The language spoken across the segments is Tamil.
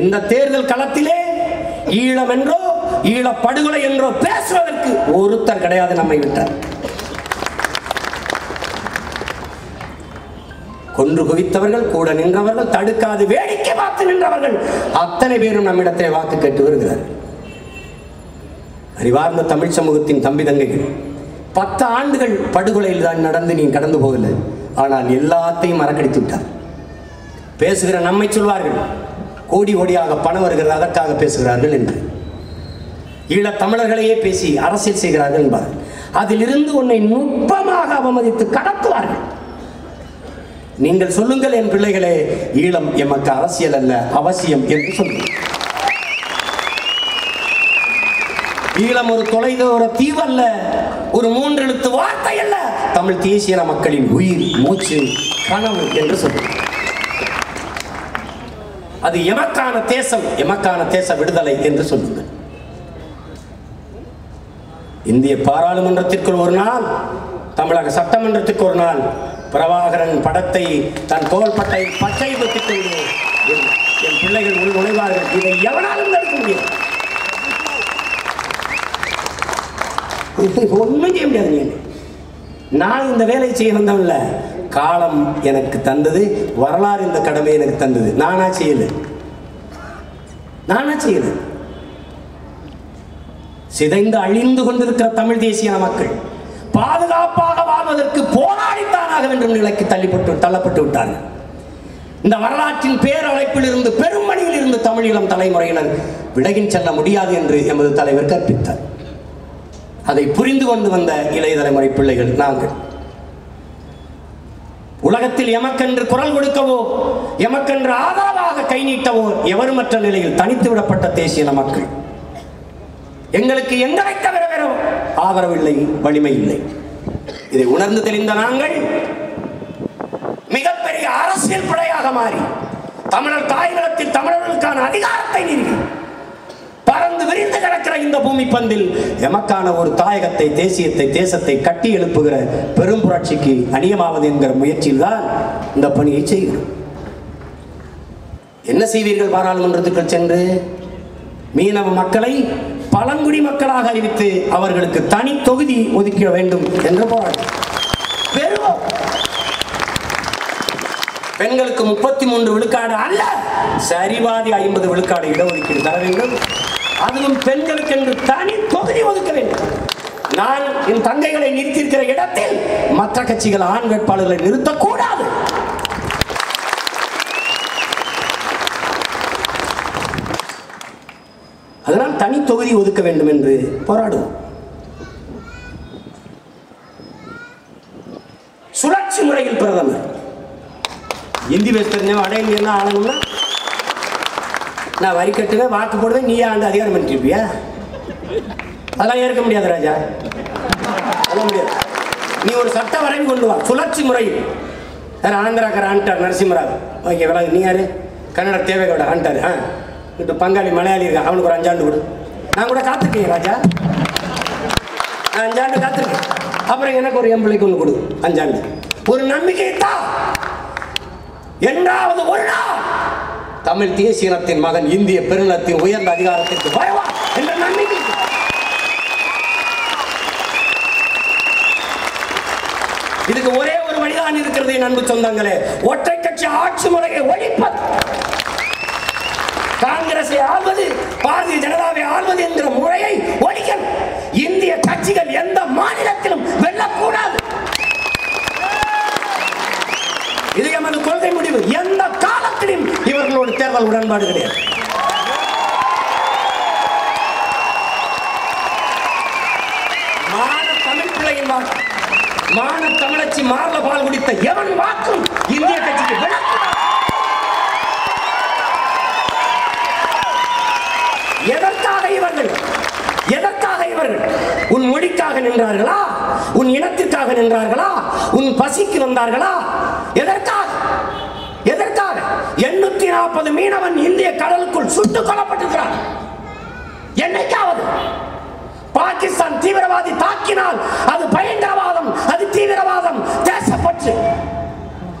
இந்த தேர்தல் களத்திலே ஈழம் என்றோ ஈழ படுகொலை என்றோ பேசுவதற்கு ஒருத்தர் கிடையாது நம்மை விட்டார். கொன்று குவித்தவர்கள் கூட நின்றவர்கள் தடுக்காது வேடிக்கை பார்த்து நின்றவர்கள் அத்தனை பேரும் நம்மிடத்தை வாக்கு கேட்டு வருகிறார்கள். அறிவார்ந்த தமிழ் சமூகத்தின் தம்பி தங்கைகள் பத்து ஆண்டுகள் படுகொலையில் தான் நடந்து நீ கடந்து போகல. ஆனால் எல்லாத்தையும் மறக்கடித்து விட்டார். பேசுகிற நம்மை சொல்வார்கள் கோடி கோடியாக பணம் வருகிறது அதற்காக பேசுகிறார்கள் என்று. ஈழத் தமிழர்களையே பேசி அரசியல் செய்கிறார்கள் என்பார்கள். அதிலிருந்து உன்னை நுட்பமாக அவமதித்து கடத்துவார்கள். நீங்கள் சொல்லுங்கள் என் பிள்ளைகளே ஈழம் எமக்கு அரசியல் அல்ல அவசியம் என்று சொல்லுங்கள். ஈழம் ஒரு தொலைதூர தீவல்ல ஒரு மூன்றெழுத்து வார்த்தை அல்ல. தமிழ் தேசிய மக்களின் உயிர் மூச்சு கனவு என்று சொல்லுங்கள். அது எமக்கான தேசம் எமக்கான தேச விடுதலை என்று சொல்லுங்கள். இந்திய பாராளுமன்றத்திற்குள் ஒரு நாள் தமிழக சட்டமன்றத்திற்கு ஒரு நாள் பிரபாகரன் படத்தை தன் தோள்பட்டை பச்சை வைத்துக் கொண்டு என் பிள்ளைகள் உள் நுழைவார்கள். இதை எவனாலும் நடக்க முடியும் ஒன்றும் செய்ய முடியாது நீ. நான் இந்த வேலையை செய்ய வந்தவன்ல காலம் எனக்கு தந்தது வரலாறு இந்த கடமை எனக்கு தந்தது. நானா செய்யல. நானா செய்யல. சிதைந்து அழிந்து கொண்டிருக்கிற தமிழ் தேசிய மக்கள் பாதுகாப்பாக வாழ்வதற்கு போராடித்தானாக வேண்டும் நிலைக்கு தள்ளிப்பட்டு தள்ளப்பட்டு விட்டார்கள். இந்த வரலாற்றின் பேரழைப்பில் இருந்து பெருமணியில் இருந்து தமிழீழம் தலைமுறையினர் விலகின் செல்ல முடியாது என்று எமது தலைவர் கற்பித்தார். அதை புரிந்து கொண்டு வந்த இளைய தலைமுறை பிள்ளைகள் நாங்கள். உலகத்தில் எமக்கென்று குரல் கொடுக்கவோ எமக்கென்று ஆதரவாக கை நீட்டவோ எவருமற்ற நிலையில் தனித்து விடப்பட்ட தேசிய மக்கள் எங்களுக்கு எங்களை தவிர வேற ஆதரவு இல்லை வலிமை இல்லை. இதை உணர்ந்து தெளிந்த நாங்கள் மிகப்பெரிய அரசியல் படையாக மாறி தமிழர் தாய்நிலத்தில் தமிழர்களுக்கான அதிகாரத்தை நிறுவி பறந்து விரிந்து கிடக்கிற இந்த பூமி பந்தில் எமக்கான ஒரு தாயகத்தை தேசியத்தை தேசத்தை கட்டி எழுப்புகிற பெரும் புரட்சிக்கு அணியமாவது என்கிற முயற்சியில் தான் இந்த பணியை செய்கிறோம். என்ன செய்வீர்கள் பாராளுமன்றத்துக்கு சென்று? மீனவ மக்களை பழங்குடி மக்களாக அறிவித்து அவர்களுக்கு தனி தொகுதி ஒதுக்க வேண்டும் என்று போராட்டம். பெறுவோம். பெண்களுக்கு முப்பத்தி மூன்று விழுக்காடு அல்ல சரிவாதி ஐம்பது விழுக்காடு இடஒதுக்கீடு தர வேண்டும். அதுவும் பெண்களுக்கு என்று தனி தொகுதி ஒதுக்க வேண்டும். நான் என் தங்கைகளை நிறுத்தியிருக்கிற இடத்தில் மற்ற கட்சிகள் ஆண் வேட்பாளர்களை நிறுத்தக்கூடாது. அதனால் தனி தொகுதி ஒதுக்க வேண்டும் என்று போராடுவோம். சுழற்சி முறையில் பிரதமர். இந்தி பேச தெரிஞ்சவன் அடைய என்ன நான் வரி கட்டுவேன் வாக்கு போடுவேன் நீ ஆண்டு அதிகாரம் பண்ணிட்டுருப்பியா? அதெல்லாம் ஏற்க முடியாது ராஜா. முடியாது. நீ ஒரு சட்ட வரைவு கொண்டு வா சுழற்சி முறை. யார் ஆந்திராக்கார ஆண்டார் நரசிம்மராவ். ஓகே விலகு. நீ யாரு? கன்னட தேவைகோட ஆண்டார். ஆ. இப்போ பங்காளி மலையாளி இருக்கா? அவனுக்கு ஒரு அஞ்சாண்டு கொடு. நான் கூட காத்திருக்கேன் ராஜா. நான் அஞ்சாண்டு காத்திருக்கேன். அப்புறம் எனக்கு ஒரு எம்பிளைக்கு ஒன்று கொடு அஞ்சாண்டு. ஒரு நம்பிக்கை தான் என்றாவது ஒரு நாள். தமிழ் தேசியனத்தின் மகன் இந்திய பெருநிலத்தின் உயர்ந்த அதிகாரத்திற்கு வருவா என்ற நம்பிக்கை. இதுக்கு ஒரே ஒரு வழிதான் இருக்கிறது என் அன்பு சொந்தங்களே. ஒற்றை கட்சி ஆட்சி முறையை ஒழிப்பது. காங்கிரஸை ஆள்வது பாரதிய ஜனதாவை ஆள்வது என்கிற முறையை ஒழிக்கணும் இந்திய கட்சிகள் எந்த மாநிலத்திலும் வெல்லக்கூடாது. இது எமது கொள்கை முடிவு. எந்த இவர்களோடு தேர்தல் உடன்பாடு கிடையாது. மான தமிழ் பிள்ளையின் வாக்கு. மான தமிழச்சி மார்ல பால் குடித்த எவன் வாக்கும் இந்திய கட்சிக்கு எதற்காக இவர்கள்? எதற்காக இவர்கள்? உன் மொழிக்காக நின்றார்களா? உன் இனத்திற்காக நின்றார்களா? உன் பசிக்கு வந்தார்களா? எதற்காக நாற்பது மீனவன் இந்திய கடலுக்குள் சுட்டுக் கொல்லப்பட்டிருக்கிறார் என்னைக்காவது பாகிஸ்தான் தீவிரவாதி தாக்கினால் அது பயங்கரவாதம் அது தீவிரவாதம். தேசப்பற்று.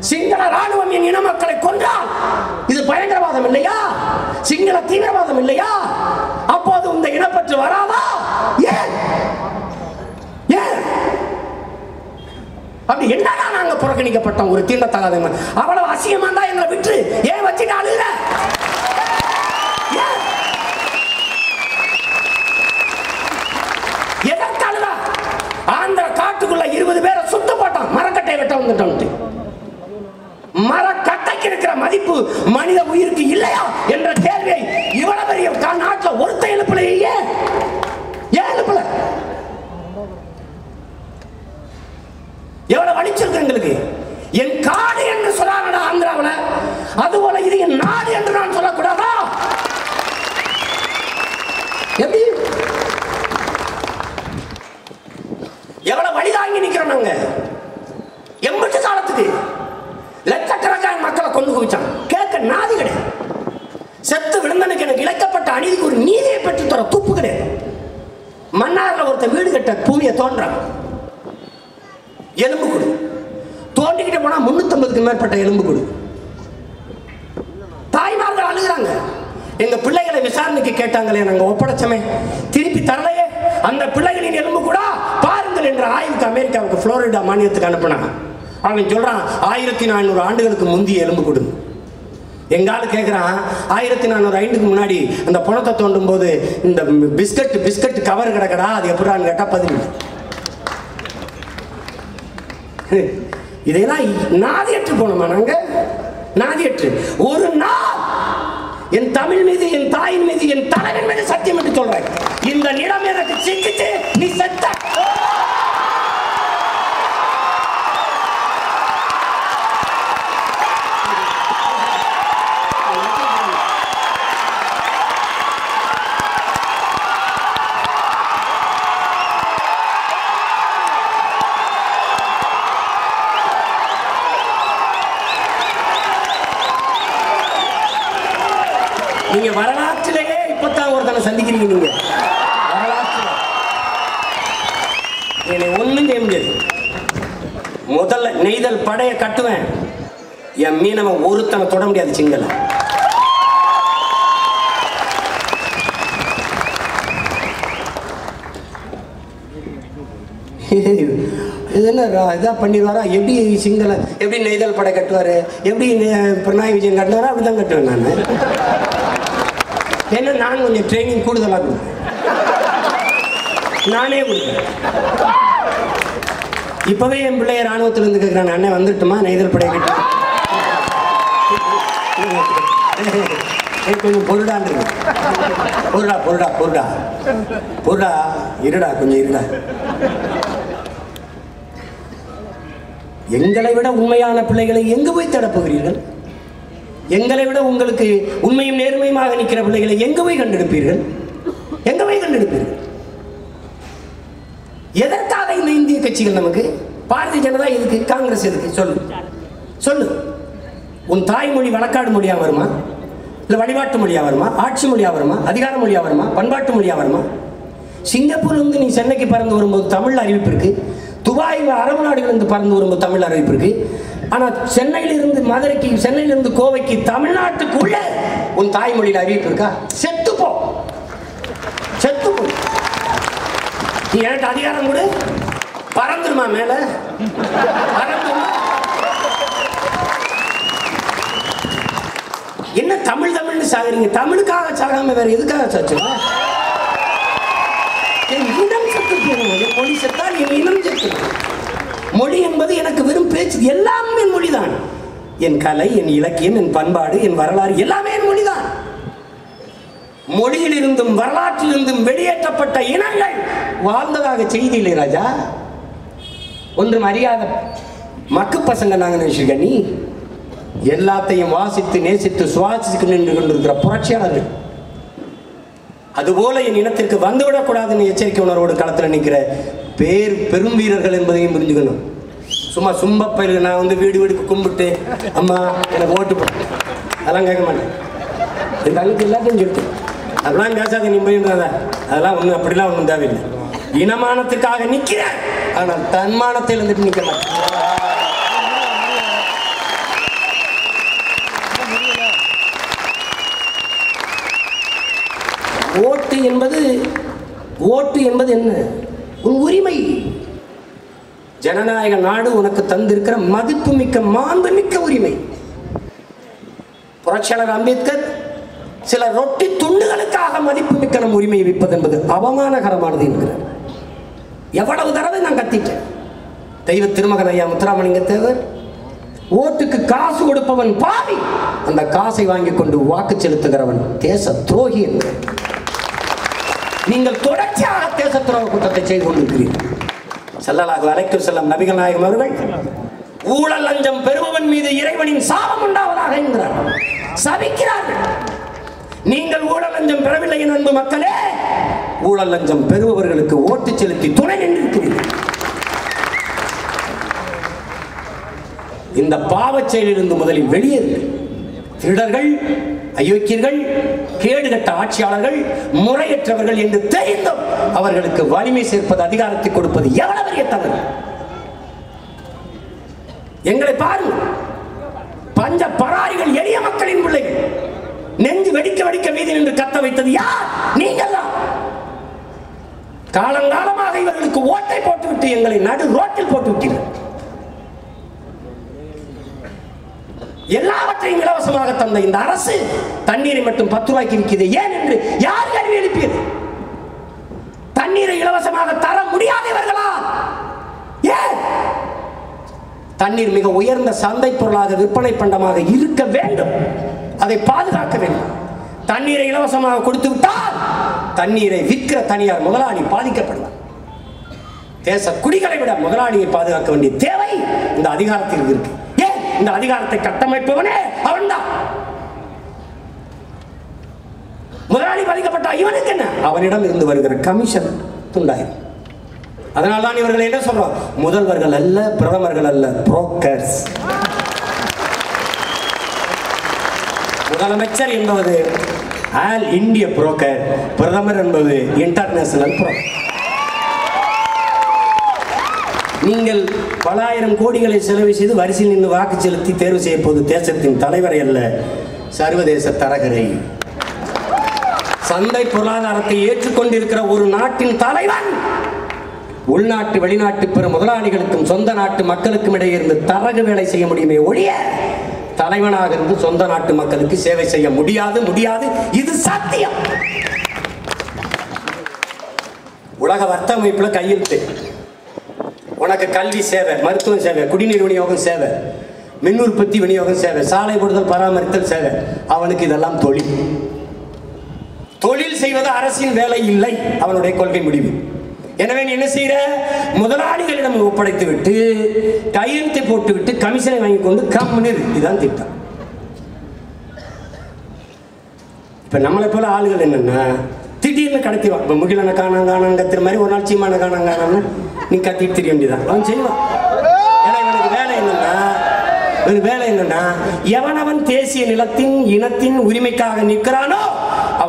சிங்கள ராணுவம் என் இன மக்களை கொன்றால் இது பயங்கரவாதம் இல்லையா? சிங்கள தீவிரவாதம் இல்லையா? அப்போது இந்த இனப்பற்று வராதா? ஏன் ஏன்? அப்படி என்னடா நாங்க புறக்கணிக்கப்பட்டோம்? ஒரு தீண்டத்தகாதவங்க அவ்வளவு அசிங்கமா தான் எங்களை விட்டு ஏன் வச்சுட்டு அழுகுற? ஏன்? ஆந்திர காட்டுக்குள்ள இருபது பேரை சுத்து போட்டான் மரக்கட்டை வெட்ட வந்துட்டோம்ட்டு. மரக்கட்டைக்கு இருக்கிற மதிப்பு மனித உயிருக்கு இல்லையா? என்ற கேள்வியை இவ்வளவு பெரிய நாட்டில் ஒருத்த எழுப்பலையே ஏன் ஏன் எழுப்பல எவ்வளவு எங்களுக்கு. என் காடு என்று சொல்லாங்கடா ஆந்திராவில் அதுபோல இது என் நாடு என்று நான் சொல்லக்கூடாதா? எப்படி? எவ்வளவு வழி தாங்கி நிக்கிறோம் நாங்க? எண்பட்டு காலத்துக்கு லட்சக்கணக்கான மக்களை கொண்டு குவிச்சான் கேட்க நாதி கிடையாது செத்து விழுந்தனுக்கு எனக்கு இழைக்கப்பட்ட அநீதிக்கு ஒரு நீதியை பெற்று தர துப்பு கிடையாது மன்னாரில் ஒருத்தன் வீடு கட்ட பூமியை தோன்றான். எலும்பு கொடு. தோண்டிக்கிட்டு போனால் முன்னூத்தம்பதுக்கு மேற்பட்ட எலும்பு கொடு. தாய்மார்கள் அழுகிறாங்க. எங்க பிள்ளைகளை விசாரணைக்கு கேட்டாங்களே நாங்கள் ஒப்படைச்சமே. திருப்பி தரலையே. அந்த பிள்ளைகளின் எலும்பு கூட பாருங்கள் என்ற ஆய்வுக்கு அமெரிக்காவுக்கு புளோரிடா மாநிலத்துக்கு அனுப்பினாங்க. அவன் சொல்றான் ஆயிரத்தி நானூறு ஆண்டுகளுக்கு முந்தைய எலும்பு கொடு. எங்காலும் கேட்குறான் ஆயிரத்தி நானூறு ஐந்துக்கு முன்னாடி அந்த பணத்தை தோண்டும் போது இந்த பிஸ்கட் பிஸ்கட் கவர் கிடக்கடா அது எப்படான்னு கேட்டால் பதில். இதையெல்லாம் நாதியற்று போனோமா நாங்க? நாதியற்று. ஒரு நாள் என் தமிழ் மீது என் தாயின் மீது என் தலைவன் மீது சத்தியம் என்று சொல்றேன். இந்த நிலம் எனக்கு சிக்கிச்சு நீ செத்த. என்னை ஒன்றும் செய்ய முடியாது. முதல்ல நெய்தல் படையை கட்டுவேன். என் மீனவன் ஒருத்தனை தொட முடியாது சிங்கள. இது என்ன ரா- பண்ணிடுவாரா? எப்படி சிங்கள எப்படி நெய்தல் படை கட்டுவாரு? எப்படி நெ- பினராயி விஜயன் கட்டுவாரா அப்படிதான் கட்டுவேன் நான். ஏன்னா நான் கொஞ்சம் ட்ரைனிங் கூடுதலாக கொடுப்பேன். நானே கொடுப்பேன் இப்பவே என் பிள்ளைய ராணுவத்துல இருந்து கேட்குறான் அண்ணன் வந்துட்டுமா? நெய்தல் படை கிட்ட கொஞ்சம் பொருடான் பொருடா பொருடா பொருடா. பொருடா இருடா கொஞ்சம் இருடா. எங்களை விட உண்மையான பிள்ளைகளை எங்கு போய் தடப்புகிறீர்கள்? எங்களை விட உங்களுக்கு உண்மையும் நேர்மையுமாக நிற்கிற பிள்ளைகளை எங்கு போய் கண்டெடுப்பீர்கள்? எங்க போய் கண்டெடுப்பீர்கள்? எதற்காக இந்த இந்திய கட்சிகள் நமக்கு? பாரதிய ஜனதா எதுக்கு? காங்கிரஸ் எதுக்கு? சொல்லு. சொல்லு. உன் தாய்மொழி வழக்காடு மொழியா வருமா? இல்லை வழிபாட்டு மொழியா வருமா? ஆட்சி மொழியா வருமா? அதிகார மொழியா வருமா? பண்பாட்டு மொழியா வருமா? சிங்கப்பூர்ல இருந்து நீ சென்னைக்கு பறந்து வரும்போது தமிழ் அறிவிப்பு இருக்கு. துபாய் அரபு நாடுகளிலிருந்து பறந்து வரும்போது தமிழ் அறிவிப்பு இருக்கு. ஆனா சென்னையிலிருந்து மதுரைக்கு சென்னையிலிருந்து கோவைக்கு தமிழ்நாட்டுக்குள்ள உன் தாய்மொழியில் அறிவிப்பு இருக்கா செத்து போ செத்து போ நீ எனக்கு அதிகாரம் கொடு. பறந்துருமா மேல? பறந்துருமா? என்ன தமிழ் தமிழ்னு சாகுறீங்க? தமிழுக்காக சாகாம வேற எதுக்காக சாச்சுங்க என் இனம் செத்து போகணும் என் மொழி செத்தால் என் இனம் செத்து மொழி என்பது எனக்கு வெறும் பேச்சு. எல்லாமே என் மொழிதான். என் கலை என் இலக்கியம் என் பண்பாடு என் வரலாறு எல்லாமே என் மொழிதான். மொழியிலிருந்தும் வரலாற்றிலிருந்தும் வெளியேற்றப்பட்ட இனங்கள். வாழ்ந்ததாக செய்தி இல்லை ராஜா ஒன்றும் அறியாத மக்கு பசங்க நாங்க நினைச்சிருக்க நீ. எல்லாத்தையும் வாசித்து நேசித்து சுவாசித்து நின்று கொண்டிருக்கிற புரட்சியாளர்கள். அதுபோல என் இனத்திற்கு வந்துவிடக்கூடாதுன்னு எச்சரிக்கை உணர்வோடு களத்தில் நிற்கிற பேர் பெரும் வீரர்கள் என்பதையும் புரிஞ்சுக்கணும். சும்மா சும்ப பயிர்கள் நான் வந்து வீடு வீடுக்கு கும்பிட்டு அம்மா எனக்கு ஓட்டு போட்டேன் அதெல்லாம் கேட்க மாட்டேன். என் தங்கச்சி எல்லாத்தையும் சொல்லிட்டு அதெல்லாம் பேசாத நீ மொழின்றத அதெல்லாம் ஒன்றும் அப்படிலாம் ஒன்றும் தேவையில்லை. இனமானத்துக்காக நிற்கிறேன் ஆனால் தன்மானத்தில் இருந்துட்டு நிற்கலாம் ஓட்டு என்பது ஓட்டு என்பது என்ன? உன் உரிமை. ஜனநாயக நாடு உனக்கு தந்திருக்கிற மதிப்பு மிக்க மாண்பு மிக்க உரிமை. புரட்சியாளர் அம்பேத்கர் சில ரொட்டி துண்டுகளுக்காக மதிப்புமிக்க நம் உரிமையை விற்பது என்பது அவமானகரமானது என்கிறார் எவ்வளவு தடவை நான் கத்திட்டேன். தெய்வ திருமகன் ஐயா முத்துராமலிங்க தேவர் ஓட்டுக்கு காசு கொடுப்பவன் பாவி. அந்த காசை வாங்கி கொண்டு வாக்கு செலுத்துகிறவன் தேச துரோகி என்கிறார் நீங்கள் தொடர்ச்சியாக தேச துரோக குற்றத்தை செய்து கொண்டிருக்கிறீர்கள். செல்லலாக அழைக்கும் செல்லம் நபிகள் நாயகம் அவர்கள் ஊழல் லஞ்சம் பெறுபவன் மீது இறைவனின் சாபம் உண்டாவதாக என்கிறார் சபிக்கிறார்கள். நீங்கள் ஊழல் லஞ்சம் பெறவில்லை என் அன்பு மக்களே. ஊழல் லஞ்சம் பெறுபவர்களுக்கு ஓட்டு செலுத்தி துணை நின்றிருக்கிறீர்கள். இந்த பாவச் செயலிலிருந்து முதலில் வெளியேறு திருடர்கள் அயோக்கியர்கள் கேடுகட்ட ஆட்சியாளர்கள் முறையற்றவர்கள் என்று தெரிந்தும் அவர்களுக்கு வலிமை சேர்ப்பது அதிகாரத்தை கொடுப்பது எவ்வளவு பெரிய தவறு? எங்களை பாருங்கள். பஞ்ச பராரிகள் எளிய மக்களின் பிள்ளைகள். நெஞ்சு வெடிக்க வெடிக்க வீதி நின்று கத்த வைத்தது யார்? நீங்கள் தான் காலங்காலமாக இவர்களுக்கு ஓட்டை போட்டுவிட்டு எங்களை நடு ரோட்டில் போட்டு விட்டீர்கள் எல்லாவற்றையும் இலவசமாக தந்த இந்த அரசு தண்ணீரை மட்டும் பத்து ரூபாய்க்கு விற்கிறது ஏன் என்று யார் கேள்வி எழுப்பியது? தண்ணீரை இலவசமாக தர முடியாதவர்களா ஏன்? தண்ணீர் மிக உயர்ந்த சந்தை பொருளாக விற்பனை பண்டமாக இருக்க வேண்டும். அதை பாதுகாக்க வேண்டும். தண்ணீரை இலவசமாக கொடுத்து விட்டால் தண்ணீரை விற்கிற தனியார் முதலாளி பாதிக்கப்படுவார். தேச குடிகளை விட முதலாளியை பாதுகாக்க வேண்டிய தேவை இந்த அதிகாரத்தில் இருக்கு. ஏன்? இந்த அதிகாரத்தை கட்டமைப்பவனே அவன்தான். முதலாளி பாதிக்கப்பட்ட இவனுக்கு என்ன? அவனிடம் இருந்து வருகிற கமிஷன் துண்டாயிரும். அதனால தான் இவர்கள் என்ன சொல்றோம் முதல்வர்கள் அல்ல பிரதமர்கள் அல்ல புரோக்கர்ஸ் முதலமைச்சர் என்பது ஆல் இந்திய புரோக்கர் பிரதமர் என்பது இன்டர்நேஷனல் புரோக்கர். நீங்கள் பல ஆயிரம் கோடிகளை செலவு செய்து வரிசையில் நின்று வாக்கு செலுத்தி தேர்வு செய்யப்போது தேசத்தின் தலைவரை அல்ல சர்வதேச தரகரை. சந்தை பொருளாதாரத்தை ஏற்றுக்கொண்டிருக்கிற ஒரு நாட்டின் தலைவன் உள்நாட்டு வெளிநாட்டு பெரும் முதலாளிகளுக்கும் சொந்த நாட்டு மக்களுக்கும் இடையே இருந்து தரகு வேலை செய்ய முடியுமே ஒழிய தலைவனாக இருந்து சொந்த நாட்டு மக்களுக்கு சேவை செய்ய முடியாது முடியாது. இது சாத்தியம். உலக வர்த்தக அமைப்புல கையெழுத்து. உனக்கு கல்வி சேவை மருத்துவ சேவை குடிநீர் விநியோகம் சேவை மின் உற்பத்தி விநியோகம் சேவை சாலை போடுதல் பராமரித்தல் சேவை. அவனுக்கு இதெல்லாம் தொழில். தொழில் செய்வது அரசின் வேலை இல்லை அவனுடைய கொள்கை முடிவு. எனவே நீ என்ன செய்யற முதலாளிகளிடம் ஒப்படைத்து விட்டு கையெழுத்தை போட்டு விட்டு கமிஷனை வாங்கி கொண்டு கம்முன்னு இதுதான் திட்டம். இப்ப நம்மளை போல ஆளுகள் என்னன்னா திடீர்னு கடத்திடுவான் இப்போ முகிலனை காணாங்க காணாங்கத்திற மாதிரி ஒரு நாள் சீமான காணாங்க காணாம்னு நீ கத்திட்டு தெரிய வேண்டியதான் அவன் செய்வான் ஏன்னா இவனுக்கு வேலை என்னன்னா வேலை என்னன்னா எவனவன் தேசிய நிலத்தின் இனத்தின் உரிமைக்காக நிற்கிறானோ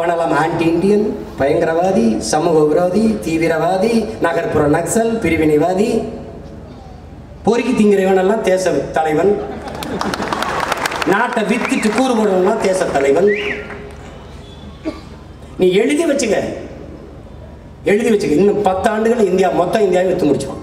அவனெல்லாம் ஆன்டி இந்தியன் பயங்கரவாதி சமூக விரோதி தீவிரவாதி நகர்ப்புற நக்சல் பிரிவினைவாதி. பொறுக்கி திங்கிறவனெல்லாம் தேச தலைவன். நாட்டை வித்துட்டு கூறு போடுறவன்லாம் தேச தலைவன். நீ எழுதி வச்சுக்க. எழுதி வச்சுக்க. இன்னும் பத்து ஆண்டுகள் இந்தியா மொத்தம் இந்தியாவை வித்து முடிச்சோம்